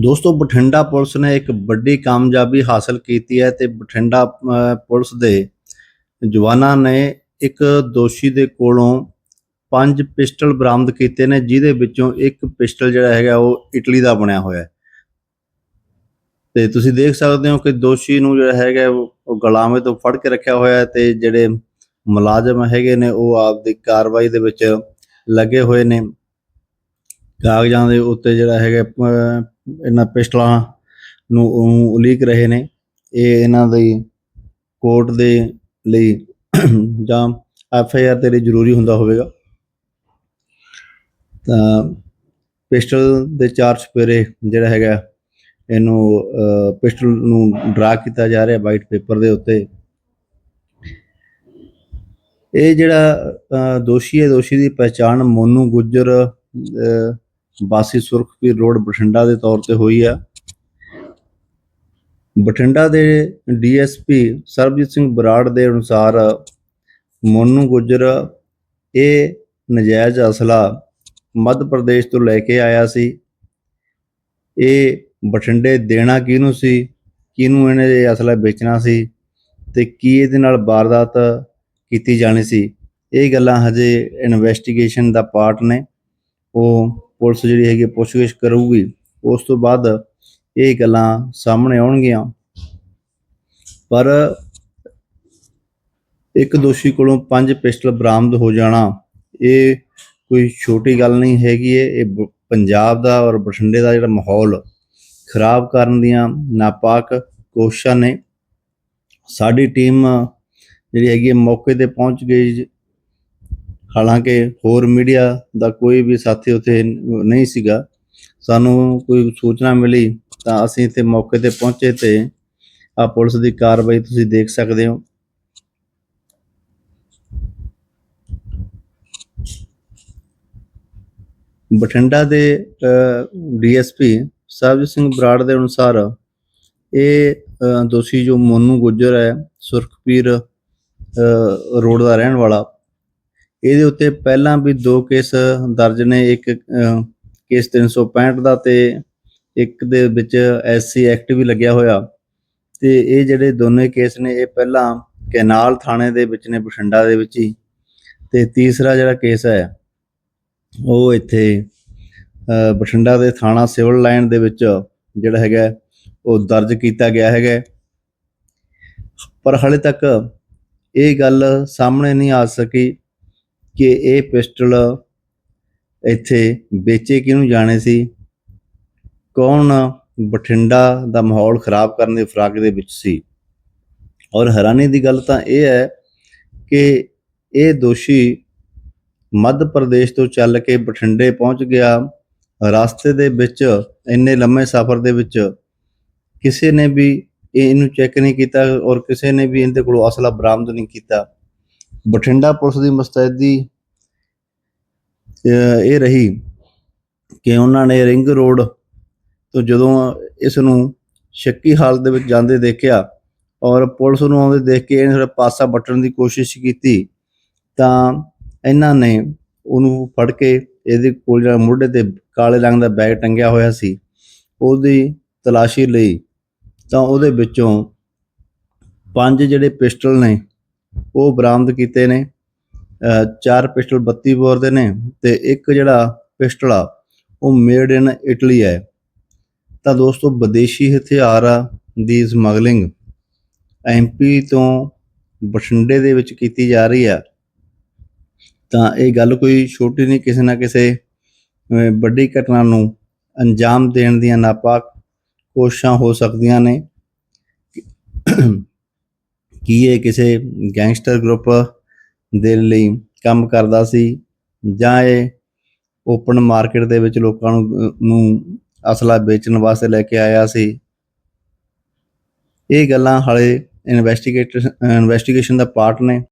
ਦੋਸਤੋ ਬਠਿੰਡਾ ਪੁਲਿਸ ਨੇ ਇੱਕ ਵੱਡੀ ਕਾਮਯਾਬੀ ਹਾਸਲ ਕੀਤੀ ਹੈ ਤੇ ਬਠਿੰਡਾ ਅਹ, ਪੁਲਿਸ ਦੇ ਜਵਾਨਾਂ ਨੇ ਇੱਕ ਦੋਸ਼ੀ ਦੇ ਕੋਲੋਂ ਪੰਜ ਪਿਸਟਲ ਬਰਾਮਦ ਕੀਤੇ ਨੇ ਜਿਹਦੇ ਵਿੱਚੋਂ ਇੱਕ ਪਿਸਟਲ ਜਿਹੜਾ ਹੈਗਾ ਉਹ ਇਟਲੀ ਦਾ ਬਣਿਆ ਹੋਇਆ ਹੈ। ਤੇ ਤੁਸੀਂ ਦੇਖ ਸਕਦੇ ਹੋ ਕਿ ਦੋਸ਼ੀ ਨੂੰ ਜਿਹੜਾ ਹੈਗਾ ਉਹ ਉਹ ਤੋਂ ਫੜ ਕੇ ਰੱਖਿਆ ਹੋਇਆ ਹੈ ਤੇ ਜਿਹੜੇ ਮੁਲਾਜ਼ਮ ਹੈਗੇ ਨੇ ਉਹ ਆਪਦੀ ਕਾਰਵਾਈ ਦੇ ਵਿੱਚ ਲੱਗੇ ਹੋਏ ਨੇ। ਕਾਗਜ਼ਾਂ ਦੇ ਉੱਤੇ ਜਿਹੜਾ ਹੈਗਾ ਅਹ, ਇਹਨਾਂ ਪਿਸਟਲਾਂ ਨੂੰ ਉਲੀਕ ਰਹੇ ਨੇ। ਇਹ ਇਹਨਾਂ ਦੀ ਕੋਰਟ ਦੇ ਲਈ ਜਾਂ ਐਫ ਆਈ ਆਰ ਦੇ ਲਈ ਜ਼ਰੂਰੀ ਹੁੰਦਾ ਹੋਵੇਗਾ। ਤਾਂ ਪਿਸਟਲ ਦੇ ਚਾਰ ਚੁਫੇਰੇ ਜਿਹੜਾ ਹੈਗਾ, ਇਹਨੂੰ ਪਿਸਟਲ ਨੂੰ ਡਰਾ ਕੀਤਾ ਜਾ ਰਿਹਾ ਵਾਈਟ ਪੇਪਰ ਦੇ ਉੱਤੇ। ਇਹ ਜਿਹੜਾ ਦੋਸ਼ੀ ਹੈ, ਦੋਸ਼ੀ ਦੀ ਪਛਾਣ ਮੋਨੂ ਗੁੱਜਰ ਬਾਸੀ ਸੁਰਖਪੀਰ ਰੋਡ ਬਠਿੰਡਾ ਦੇ ਤੌਰ ਤੇ ਹੋਈ ਆ। ਬਠਿੰਡਾ ਦੇ ਡੀਐਸਪੀ ਸਰਬਜੀਤ ਸਿੰਘ ਬਰਾੜ ਦੇ ਅਨੁਸਾਰ ਮੋਨੂ ਗੁੱਜਰ, ਇਹ ਨਜਾਇਜ਼ ਅਸਲਾ ਮੱਧ ਪ੍ਰਦੇਸ਼ ਤੋਂ ਲੈ ਕੇ ਆਇਆ ਸੀ। ਇਹ ਬਠਿੰਡੇ ਦੇਣਾ ਕਿਹਨੂੰ ਸੀ? ਕਿਹਨੂੰ ਇਹਨੇ ਇਹ ਅਸਲਾ ਵੇਚਣਾ ਸੀ? ਤੇ ਕੀ ਇਹਦੇ ਨਾਲ ਵਾਰਦਾਤ ਕੀਤੀ ਜਾਣੀ ਸੀ? ਇਹ ਗੱਲਾਂ ਹਜੇ ਇਨਵੈਸਟੀਗੇਸ਼ਨ ਦਾ ਪਾਰਟ ਨੇ। ਉਹ ਪੁਲਿਸ ਜਿਹੜੀ ਹੈਗੀ ਪੁੱਛਗਿੱਛ ਕਰੂਗੀ। ਉਸ ਤੋਂ ਬਾਅਦ ਇਹ ਗੱਲਾਂ ਸਾਹਮਣੇ ਆਉਣਗੀਆਂ। ਪਰ ਇੱਕ ਦੋਸ਼ੀ ਕੋਲੋਂ ਪੰਜ ਪਿਸਟਲ ਬਰਾਮਦ ਹੋ ਜਾਣਾ, ਇਹ ਕੋਈ ਛੋਟੀ ਗੱਲ ਨਹੀਂ ਹੈਗੀ ਇਹ ਇਹ ਬ- ਪੰਜਾਬ ਦਾ ਔਰ ਬਠਿੰਡੇ ਦਾ ਜਿਹੜਾ ਮਾਹੌਲ ਖਰਾਬ ਕਰਨ ਦੀਆਂ ਨਾਪਾਕ ਕੋਸ਼ਿਸ਼ਾਂ ਨੇ। ਸਾਡੀ ਟੀਮ ਜਿਹੜੀ ਹੈਗੀ ਹੈ ਮੌਕੇ ਤੇ ਪਹੁੰਚ ਗਈ। ਹਾਲਾਂਕਿ ਹੋਰ ਮੀਡੀਆ ਦਾ ਕੋਈ ਵੀ ਸਾਥੀ ਉੱਥੇ ਨਹੀਂ ਸੀਗਾ। ਸਾਨੂੰ ਕੋਈ ਸੂਚਨਾ ਮਿਲੀ ਤਾਂ ਅਸੀਂ ਇੱਥੇ ਮੌਕੇ ਤੇ ਪਹੁੰਚੇ ਤੇ ਆ ਪੁਲਿਸ ਦੀ ਕਾਰਵਾਈ ਤੁਸੀਂ ਦੇਖ ਸਕਦੇ ਹੋ। ਬਠਿੰਡਾ ਦੇ ਡੀਐਸਪੀ ਸਾਹਿਬਜੀਤ ਸਿੰਘ ਬਰਾੜ ਦੇ ਅਨੁਸਾਰ ਇਹ ਦੋਸ਼ੀ ਜੋ ਮੋਨੂ ਗੁੱਜਰ ਹੈ, ਸੁਰਖਪੀਰ ਰੋਡ ਦਾ ਰਹਿਣ ਵਾਲਾ ਇਹਦੇ ਉੱਤੇ ਪਹਿਲਾਂ ਵੀ ਦੋ ਕੇਸ ਦਰਜ ਨੇ ਇੱਕ ਅ, ਕੇਸ 365 ਦਾ ਤੇ ਇੱਕ ਦੇ ਵਿੱਚ ਐਸਸੀ ਐਕਟ ਵੀ ਲੱਗਿਆ ਹੋਇਆ। ਤੇ ਇਹ ਜਿਹੜੇ ਦੋਨੇ ਕੇਸ ਨੇ ਇਹ ਪਹਿਲਾਂ ਕੈਨਾਲ ਥਾਣੇ ਦੇ ਵਿੱਚ ਨੇ ਬਠਿੰਡਾ ਦੇ ਵਿੱਚ ਹੀ। ਤੇ ਤੀਸਰਾ ਜਿਹੜਾ ਕੇਸ ਹੈ ਉਹ ਇੱਥੇ ਬਠਿੰਡਾ ਦੇ ਥਾਣਾ ਸਿਵਲ ਲਾਈਨ ਦੇ ਵਿੱਚ ਜਿਹੜਾ ਹੈਗਾ ਉਹ ਦਰਜ ਕੀਤਾ ਗਿਆ ਹੈਗਾ। ਪਰ ਹਾਲੇ ਤੱਕ ਇਹ ਗੱਲ ਸਾਹਮਣੇ ਨਹੀਂ ਆ ਸਕੀ। ਕਿ ਇਹ ਪਿਸਟਲ ਇੱਥੇ ਵੇਚੇ ਕਿਹਨੂੰ ਜਾਣੇ ਸੀ? ਕੌਣ ਬਠਿੰਡਾ ਦਾ ਮਾਹੌਲ ਖਰਾਬ ਕਰਨ ਦੇ ਫਰਾਕ ਦੇ ਵਿੱਚ ਸੀ? ਔਰ ਹੈਰਾਨੀ ਦੀ ਗੱਲ ਤਾਂ ਇਹ ਹੈ ਕਿ ਇਹ ਦੋਸ਼ੀ ਮੱਧ ਪ੍ਰਦੇਸ਼ ਤੋਂ ਚੱਲ ਕੇ ਬਠਿੰਡੇ ਪਹੁੰਚ ਗਿਆ। ਰਸਤੇ ਦੇ ਵਿੱਚ, ਇੰਨੇ ਲੰਮੇ ਸਫ਼ਰ ਦੇ ਵਿੱਚ ਕਿਸੇ ਨੇ ਵੀ ਇਹਨੂੰ ਚੈੱਕ ਨਹੀਂ ਕੀਤਾ ਔਰ ਕਿਸੇ ਨੇ ਵੀ ਇਹਦੇ ਕੋਲੋਂ ਅਸਲਾ ਬਰਾਮਦ ਨਹੀਂ ਕੀਤਾ। ਬਠਿੰਡਾ ਪੁਲਿਸ ਦੀ ਮਸਤੈਦੀ ਇਹ ਰਹੀ ਕਿ ਉਹਨਾਂ ਨੇ ਰਿੰਗ ਰੋਡ ਤੋਂ ਜਦੋਂ ਇਸ ਨੂੰ ਸ਼ੱਕੀ ਹਾਲਤ ਦੇ ਵਿੱਚ ਜਾਂਦੇ ਦੇਖਿਆ ਔਰ ਪੁਲਿਸ ਨੂੰ ਆਉਂਦੇ ਦੇਖ ਕੇ ਇਹਨੇ ਪਾਸਾ ਵੱਟਣ ਦੀ ਕੋਸ਼ਿਸ਼ ਕੀਤੀ, ਤਾਂ ਇਹਨਾਂ ਨੇ ਉਹਨੂੰ ਫੜ ਕੇ ਇਹਦੇ ਕੋਲ ਜਿਹੜਾ ਮੋਢੇ ਤੇ ਕਾਲੇ ਰੰਗ ਦਾ ਬੈਗ ਟੰਗਿਆ ਹੋਇਆ ਸੀ, ਉਹਦੀ ਤਲਾਸ਼ੀ ਲਈ ਤਾਂ ਉਹਦੇ ਵਿੱਚੋਂ ਪੰਜ ਜਿਹੜੇ ਪਿਸਟਲ ਨੇ ਉਹ ਬਰਾਮਦ ਕੀਤੇ ਨੇ ਚਾਰ ਪਿਸਟਲ 32 ਬੋਰ ਦੇ ਨੇ ਤੇ ਇੱਕ ਜਿਹੜਾ ਪਿਸਟਲ ਆ, ਉਹ ਮੇਡ ਇਨ ਇਟਲੀ ਹੈ। ਤਾਂ ਦੋਸਤੋ ਵਿਦੇਸ਼ੀ ਹਥਿਆਰ ਦੀ ਸਮਗਲਿੰਗ ਐਮਪੀ ਤੋਂ ਬਠਿੰਡੇ ਦੇ ਵਿੱਚ ਕੀਤੀ ਜਾ ਰਹੀ ਆ। ਤਾਂ ਇਹ ਗੱਲ ਕੋਈ ਛੋਟੀ ਨਹੀਂ, ਕਿਸੇ ਨਾ ਕਿਸੇ ਵੱਡੀ ਘਟਨਾ ਨੂੰ ਅੰਜਾਮ ਦੇਣ ਦੀਆਂ ਨਾਪਾਕ ਕੋਸ਼ਿਸ਼ਾਂ ਹੋ ਸਕਦੀਆਂ ਨੇ। ਕੀ ਇਹ ਕਿਸੇ ਗੈਂਗਸਟਰ ਗਰੁੱਪ ਦੇ ਲਈ ਕੰਮ ਕਰਦਾ ਸੀ ਜਾਂ ਇਹ ਓਪਨ ਮਾਰਕੀਟ ਦੇ ਵਿੱਚ ਲੋਕਾਂ ਨੂੰ ਨੂੰ ਅਸਲਾ ਵੇਚਣ ਵਾਸਤੇ ਲੈ ਕੇ ਆਇਆ ਸੀ? ਇਹ ਗੱਲਾਂ ਹਾਲੇ ਇਨਵੈਸਟੀਗੇਟਰ ਇਨਵੈਸਟੀਗੇਸ਼ਨ ਦਾ ਪਾਰਟ ਨੇ।